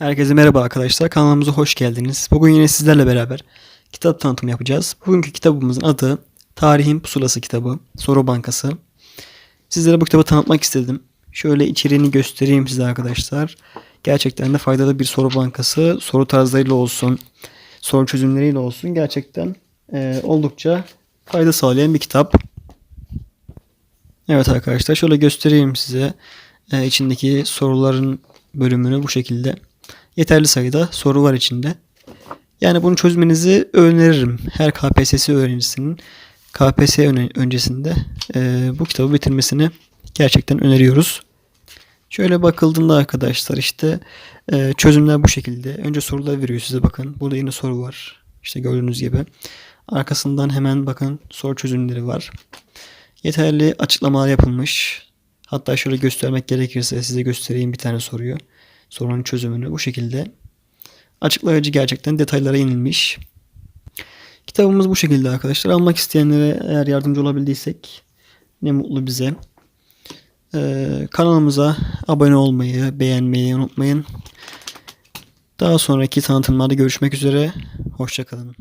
Herkese merhaba arkadaşlar. Kanalımıza hoş geldiniz. Bugün yine sizlerle beraber kitap tanıtımı yapacağız. Bugünkü kitabımızın adı Tarihin Pusulası kitabı. Soru Bankası. Sizlere bu kitabı tanıtmak istedim. Şöyle içeriğini göstereyim size arkadaşlar. Gerçekten de faydalı bir soru bankası. Soru tarzlarıyla olsun, soru çözümleriyle olsun. Gerçekten eee, oldukça fayda sağlayan bir kitap. Evet arkadaşlar şöyle göstereyim size. Eee, içindeki soruların bölümünü bu şekilde. Yeterli sayıda soru var içinde. Yani bunu çözmenizi öneririm. Her KPSS öğrencisinin KPSS öncesinde eee, bu kitabı bitirmesini gerçekten öneriyoruz. Şöyle bakıldığında arkadaşlar işte eee, çözümler bu şekilde. Önce sorular veriyor size bakın. Burada yine soru var. İşte gördüğünüz gibi. Arkasından hemen bakın soru çözümleri var. Yeterli açıklamalar yapılmış. Hatta şöyle göstermek gerekirse size göstereyim bir tane soruyu. Sorunun çözümünü bu şekilde. Açıklayıcı gerçekten detaylara inilmiş. Kitabımız bu şekilde arkadaşlar. Almak isteyenlere eğer yardımcı olabildiysek ne mutlu bize. Ee, kanalımıza abone olmayı, beğenmeyi unutmayın. Daha sonraki tanıtımlarda görüşmek üzere. Hoşçakalın.